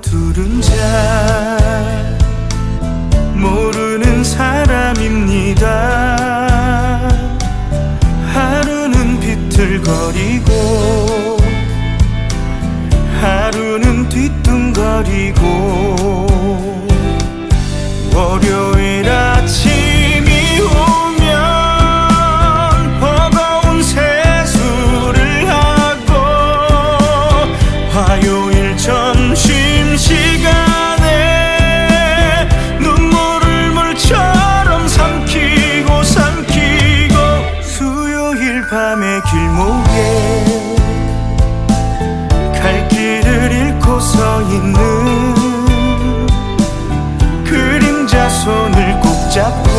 둘은 잘 모르는 사람입니다. 하루는 비틀거리고 하루는 뒤뚱거리고 월요일 아침이 오면 버거운 세수를 하고 화요일 점심 잃고 서 있는 그림자 손을 꼭 잡고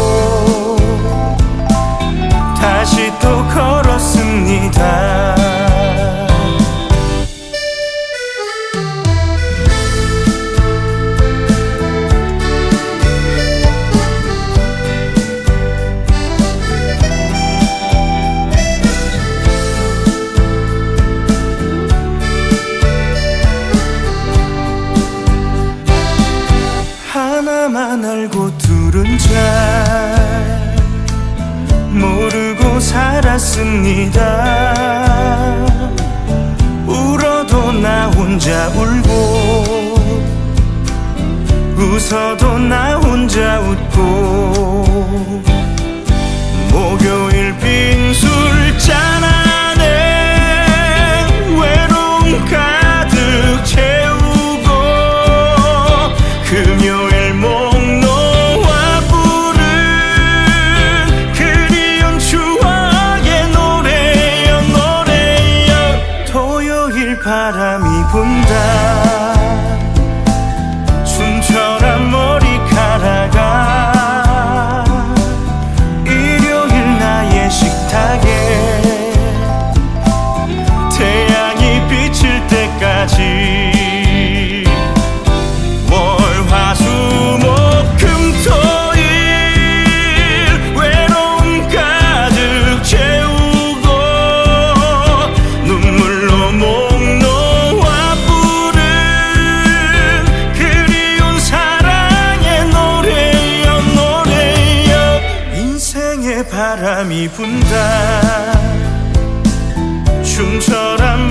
하나만 알고 둘은 잘 모르고 살았습니다. 울어도 나 혼자 울고 웃어도 나 혼자 웃고 목요일 빈술 바람이 분다. 춤처럼